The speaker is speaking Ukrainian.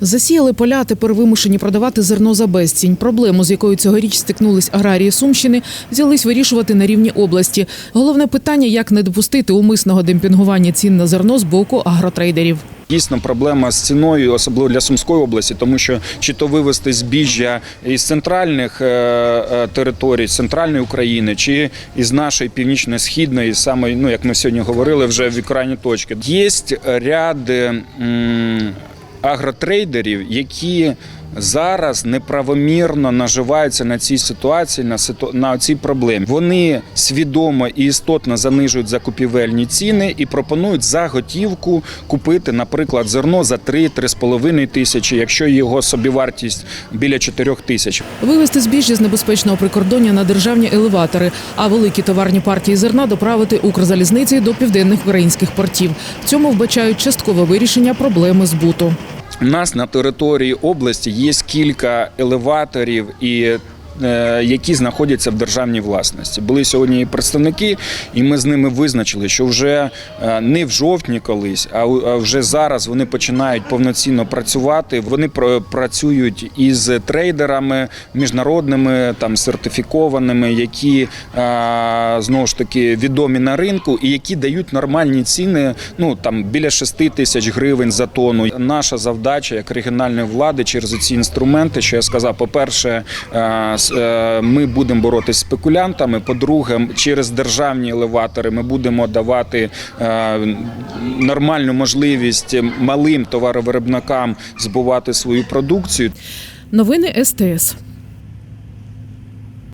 Засіяли поля, тепер вимушені продавати зерно за безцінь. Проблему, з якою цьогоріч стикнулись аграрії Сумщини, взялись вирішувати на рівні області. Головне питання як не допустити умисного демпінгування цін на зерно з боку агротрейдерів. Дійсно, проблема з ціною, особливо для Сумської області, тому що чи то вивезти збіжжя із центральних е, е, територій, центральної України, чи із нашої північно-східної, саме ну як ми сьогодні говорили, вже в крайні точки. Є ряд м, агротрейдерів, які зараз неправомірно наживаються на цій ситуації, на ситу... на цій проблемі. Вони свідомо і істотно занижують закупівельні ціни і пропонують за готівку купити, наприклад, зерно за 3-3,5 тисячі, якщо його собівартість біля 4 тисяч. Вивезти збіжжя з небезпечного прикордоння на державні елеватори, а великі товарні партії зерна доправити Укрзалізниці до південних українських портів. В цьому вбачають часткове вирішення проблеми збуту. У нас на території області є кілька елеваторів і. Е, Які знаходяться в державній власності, були сьогодні і представники, і ми з ними визначили, що вже е, не в жовтні колись, а вже зараз вони починають повноцінно працювати. Вони пр- працюють із трейдерами міжнародними, там сертифікованими, які е, знову ж таки відомі на ринку і які дають нормальні ціни. Ну там біля 6 тисяч гривень за тонну. Наша завдача як регіональної влади через ці інструменти, що я сказав, по-перше, е, с- е, ми будемо боротися з спекулянтами. По-друге, через державні елеватори ми будемо давати е, нормальну можливість малим товаровиробникам збувати свою продукцію. Новини СТС.